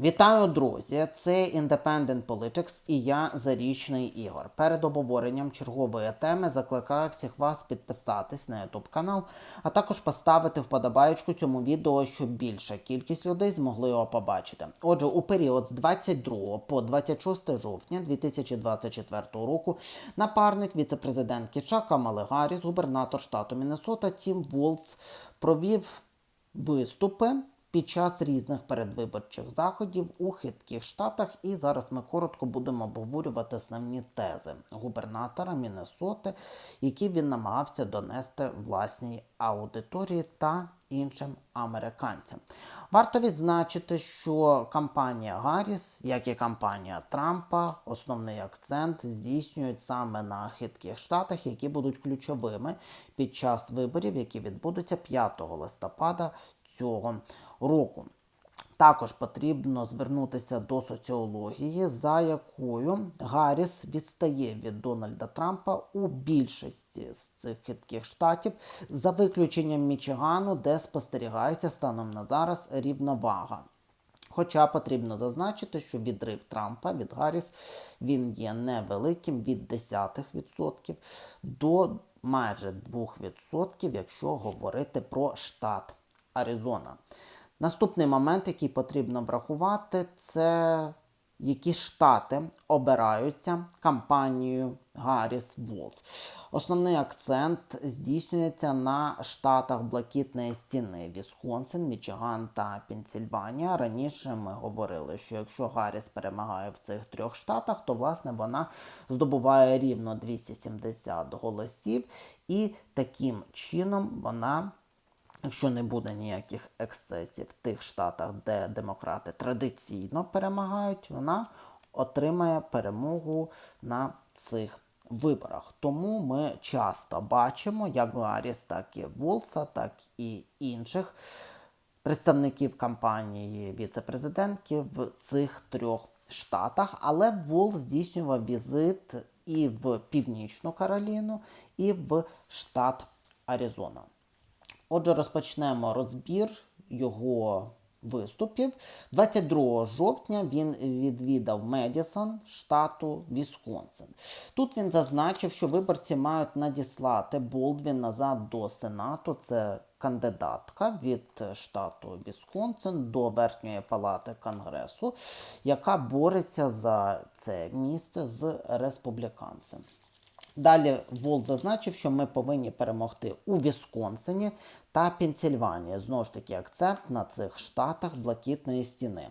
Вітаю, друзі! Це Independent Politics і я Зарічний Ігор. Перед обговоренням чергової теми закликаю всіх вас підписатись на YouTube канал, а також поставити вподобаєчку цьому відео, щоб більша кількість людей змогли його побачити. Отже, у період з 22 по 26 жовтня 2024 року напарник віцепрезидентки Чака Мали Гарріс, губернатор штату Міннесота Тім Волц провів виступи під час різних передвиборчих заходів у хитких штатах. І зараз ми коротко будемо обговорювати основні тези губернатора Міннесоти, які він намагався донести власній аудиторії та іншим американцям. Варто відзначити, що кампанія Гарріс, як і кампанія Трампа, основний акцент здійснюють саме на хитких штатах, які будуть ключовими під час виборів, які відбудуться 5 листопада цього року. Також потрібно звернутися до соціології, за якою Гарріс відстає від Дональда Трампа у більшості з цих хитких штатів, за виключенням Мічигану, де спостерігається станом на зараз рівновага. Хоча потрібно зазначити, що відрив Трампа від Гарріс він є невеликим від 10% до майже 2%, якщо говорити про штат Аризона. Наступний момент, який потрібно врахувати, це які штати обираються кампанією Гарріс Волс. Основний акцент здійснюється на штатах Блакитної стіни Вісконсин, Мічиган та Пенсільванія. Раніше ми говорили, що якщо Гарріс перемагає в цих трьох штатах, то власне вона здобуває рівно 270 голосів, і таким чином вона Якщо не буде ніяких ексцесів в тих штатах, де демократи традиційно перемагають, вона отримає перемогу на цих виборах. Тому ми часто бачимо, як Гарріс, так і Волса, так і інших представників кампанії віце-президентки в цих трьох штатах. Але Волс здійснював візит і в Північну Кароліну, і в штат Аризона. Отже, розпочнемо розбір його виступів. 22 жовтня він відвідав Медісон штату Вісконсин. Тут він зазначив, що виборці мають надіслати Болдвін назад до Сенату. Це кандидатка від штату Вісконсин до Верхньої палати Конгресу, яка бореться за це місце з республіканцем. Далі Волт зазначив, що ми повинні перемогти у Вісконсині та Пенсільванії. Знову ж таки, акцент на цих штатах блакитної стіни.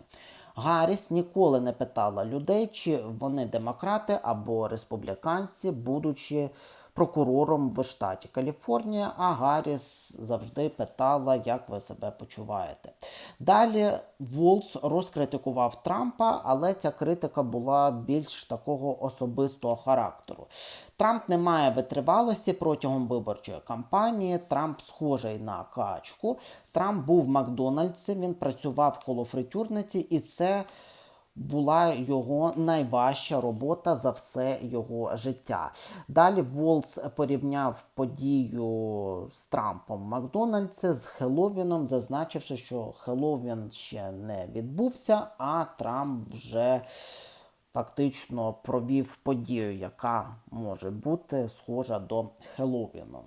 Гарріс ніколи не питала людей, чи вони демократи або республіканці, будучи прокурором в штаті Каліфорнія, а Гарріс завжди питала, як ви себе почуваєте. Далі Волц розкритикував Трампа, але ця критика була більш такого особистого характеру. Трамп не має витривалості протягом виборчої кампанії. Трамп схожий на качку. Трамп був в Макдональдсі, він працював коло фритюрниці, і це була його найважча робота за все його життя. Далі Волц порівняв подію з Трампом в Макдональдсі з Хеллоуіном, зазначивши, що Хеллоуін ще не відбувся, а Трамп вже фактично провів подію, яка може бути схожа до Хеллоуіну.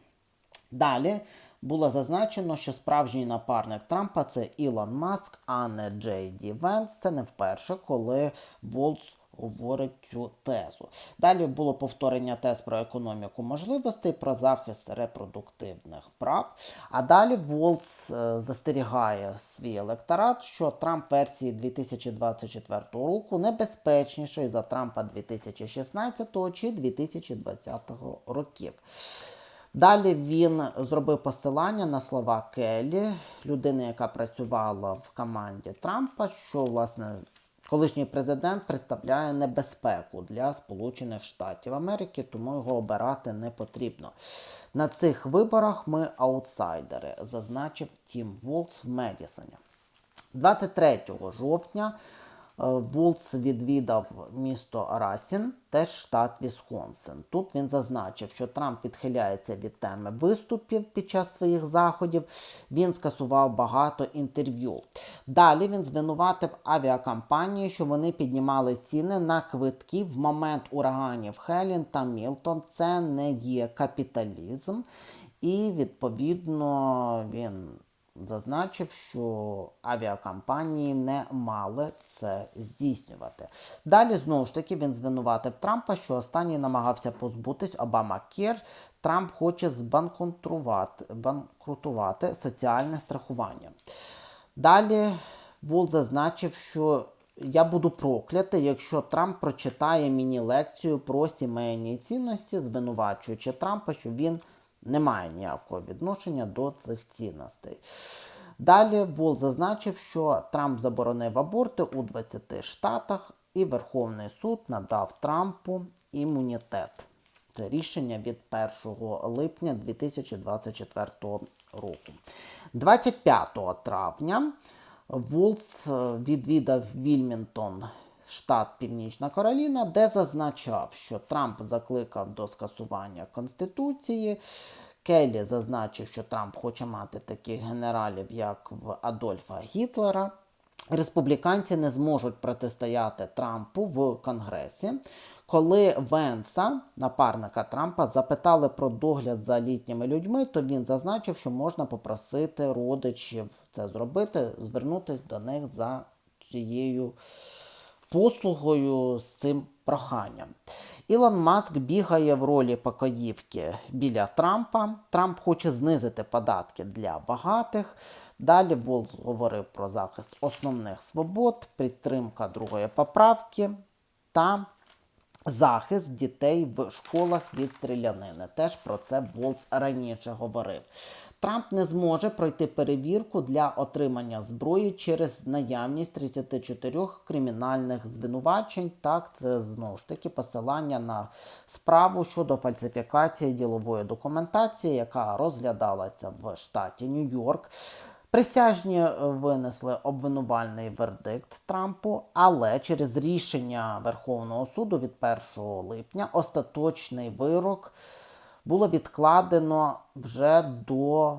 Далі було зазначено, що справжній напарник Трампа це Ілон Маск, а не Джей Ді Венс. Це не вперше, коли Волц говорить цю тезу. Далі було повторення тез про економіку можливостей, про захист репродуктивних прав. А далі Волц е, застерігає свій електорат, що Трамп версії 2024 року небезпечніший за Трампа 2016 чи 2020 років. Далі він зробив посилання на слова Келлі, людини, яка працювала в команді Трампа, що власне колишній президент представляє небезпеку для Сполучених Штатів Америки, тому його обирати не потрібно. На цих виборах ми аутсайдери, зазначив Тім Волц в Медісоні. 23 жовтня Вулц відвідав місто Расін, теж штат Вісконсин. Тут він зазначив, що Трамп відхиляється від теми виступів під час своїх заходів. Він скасував багато інтерв'ю. Далі він звинуватив авіакомпанії, що вони піднімали ціни на квитки в момент ураганів Хелін та Мілтон. Це не є капіталізм, і відповідно він зазначив, що авіакомпанії не мали це здійснювати. Далі знову ж таки він звинуватив Трампа, що останній намагався позбутись Обама Кер. Трамп хоче збанкрутувати банкрутувати соціальне страхування. Далі Вул зазначив, що я буду проклятий, якщо Трамп прочитає міні-лекцію про сімейні цінності, звинувачуючи Трампа, що він не має ніякого відношення до цих цінностей. Далі Вол зазначив, що Трамп заборонив аборти у 20 штатах, і Верховний суд надав Трампу імунітет. Це рішення від 1 липня 2024 року. 25 травня Вулц відвідав Вільмінтон, штат Північна Кароліна, де зазначав, що Трамп закликав до скасування Конституції. Келлі зазначив, що Трамп хоче мати таких генералів, як в Адольфа Гітлера. Республіканці не зможуть протистояти Трампу в Конгресі. Коли Венса, напарника Трампа, запитали про догляд за літніми людьми, то він зазначив, що можна попросити родичів це зробити, звернутися до них за цією послугою з цим проханням. Ілон Маск бігає в ролі покоївки біля Трампа. Трамп хоче знизити податки для багатих. Далі Волз говорив про захист основних свобод, підтримка другої поправки та захист дітей в школах від стрілянини. Теж про це Волц раніше говорив. Трамп не зможе пройти перевірку для отримання зброї через наявність 34 кримінальних звинувачень. Так, це знову ж таки посилання на справу щодо фальсифікації ділової документації, яка розглядалася в штаті Нью-Йорк. Присяжні винесли обвинувальний вердикт Трампу, але через рішення Верховного суду від 1 липня остаточний вирок було відкладено вже до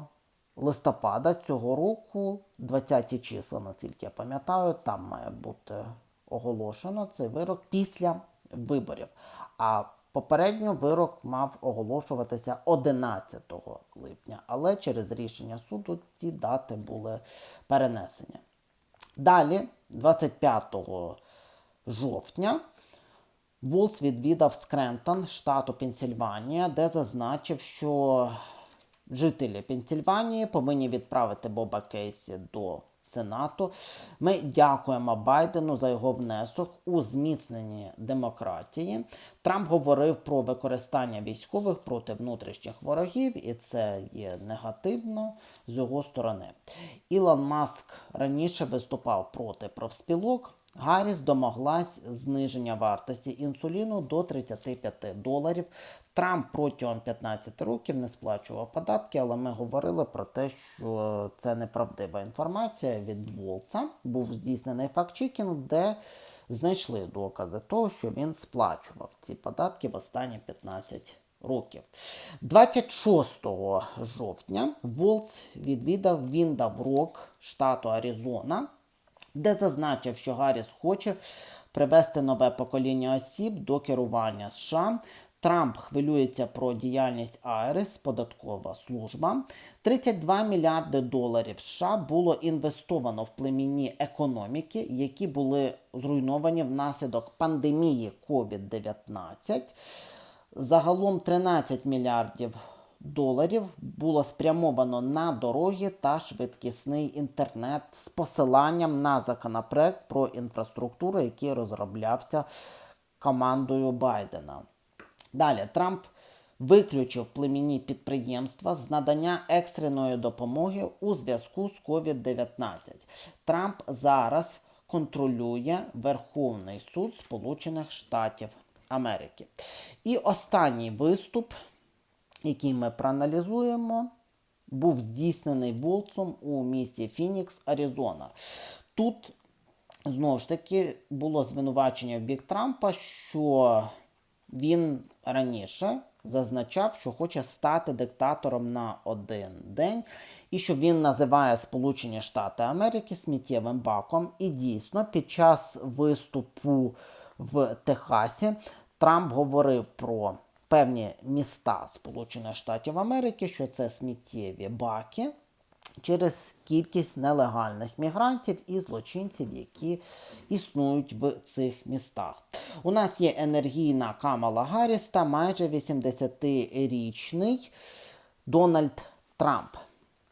листопада цього року, 20 числа, наскільки я пам'ятаю, там має бути оголошено цей вирок після виборів. А попередньо вирок мав оголошуватися 11 липня, але через рішення суду ці дати були перенесені. Далі, 25 жовтня, Вулц відвідав Скрентон, штату Пенсільванія, де зазначив, що жителі Пенсільванії повинні відправити Боба Кейсі до Сенату. Ми дякуємо Байдену за його внесок у зміцненні демократії. Трамп говорив про використання військових проти внутрішніх ворогів, і це є негативно з його сторони. Ілон Маск раніше виступав проти профспілок. Гарріс домоглась зниження вартості інсуліну до 35 доларів. Трамп протягом 15 років не сплачував податки, але ми говорили про те, що це неправдива інформація від Волса. Був здійснений факт-чекінг, де знайшли докази того, що він сплачував ці податки в останні 15 років. 26 жовтня Волц відвідав Віндав Рок штату Аризона де зазначив, що Гарріс хоче привести нове покоління осіб до керування США. Трамп хвилюється про діяльність Айрес, податкова служба. 32 мільярди доларів США було інвестовано в племінні економіки, які були зруйновані внаслідок пандемії COVID-19. Загалом 13 мільярдів доларів було спрямовано на дороги та швидкісний інтернет з посиланням на законопроект про інфраструктуру, який розроблявся командою Байдена. Далі Трамп виключив племінні підприємства з надання екстреної допомоги у зв'язку з COVID-19. Трамп зараз контролює Верховний суд Сполучених Штатів Америки. І останній виступ який ми проаналізуємо, був здійснений Волцом у місті Фінікс, Аризона. Тут знову ж таки було звинувачення в бік Трампа, що він раніше зазначав, що хоче стати диктатором на один день, і що він називає Сполучені Штати Америки сміттєвим баком. І дійсно, під час виступу в Техасі Трамп говорив про певні міста Сполучених Штатів Америки, що це сміттєві баки через кількість нелегальних мігрантів і злочинців, які існують в цих містах. У нас є енергійна Камала Гарріс та майже 80-річний Дональд Трамп.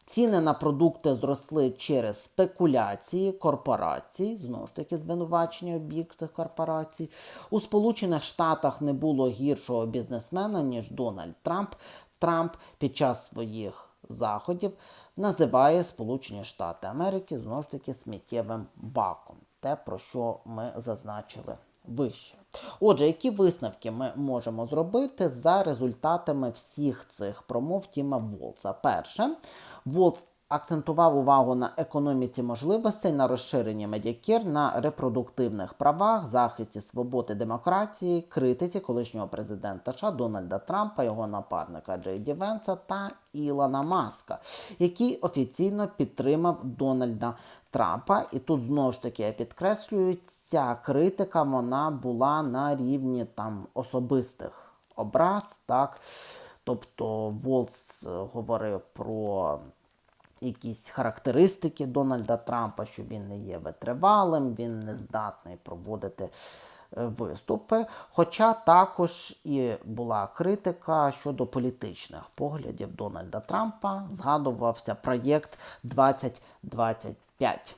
Ціни на продукти зросли через спекуляції корпорацій, знову ж таки, звинувачення бік цих корпорацій. У Сполучених Штатах не було гіршого бізнесмена, ніж Дональд Трамп. Трамп під час своїх заходів називає Сполучені Штати Америки знову ж таки сміттєвим баком. Те, про що ми зазначили вище. Отже, які висновки ми можемо зробити за результатами всіх цих промов Тіма Волца? Перше, Волц акцентував увагу на економіці можливостей, на розширенні медіакір, на репродуктивних правах, захисті свободи демократії, критиці колишнього президента США Дональда Трампа, його напарника Джей Ді Венса та Ілона Маска, який офіційно підтримав Дональда Трампа. І тут знову ж таки я підкреслюю, ця критика вона була на рівні там особистих образ, так. Тобто Волц говорив про якісь характеристики Дональда Трампа, що він не є витривалим, він не здатний проводити е, виступи. Хоча також і була критика щодо політичних поглядів Дональда Трампа, згадувався проєкт 2025.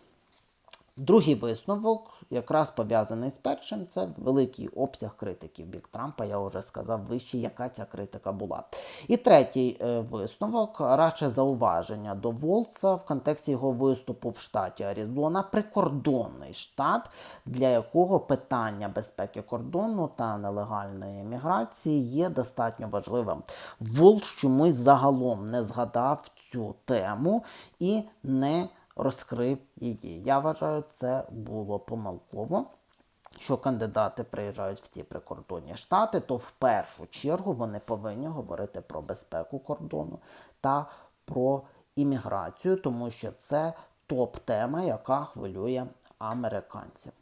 Другий висновок, якраз пов'язаний з першим, це великий обсяг критики в бік Трампа. Я вже сказав вище, яка ця критика була. І третій е, висновок, радше зауваження до Волса в контексті його виступу в штаті Аризона, прикордонний штат, для якого питання безпеки кордону та нелегальної міграції є достатньо важливим. Волс чомусь загалом не згадав цю тему і не розкрив її. Я вважаю, це було помилково. Що кандидати приїжджають в ці прикордонні штати, то в першу чергу вони повинні говорити про безпеку кордону та про імміграцію, тому що це топ-тема, яка хвилює американців.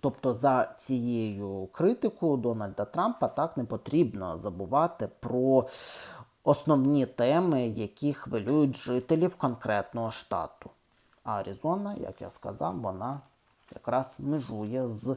Тобто за цією критикою Дональда Трампа так не потрібно забувати про основні теми, які хвилюють жителів конкретного штату. Аризона, як я сказав, вона якраз межує з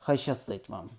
Хай щастить вам!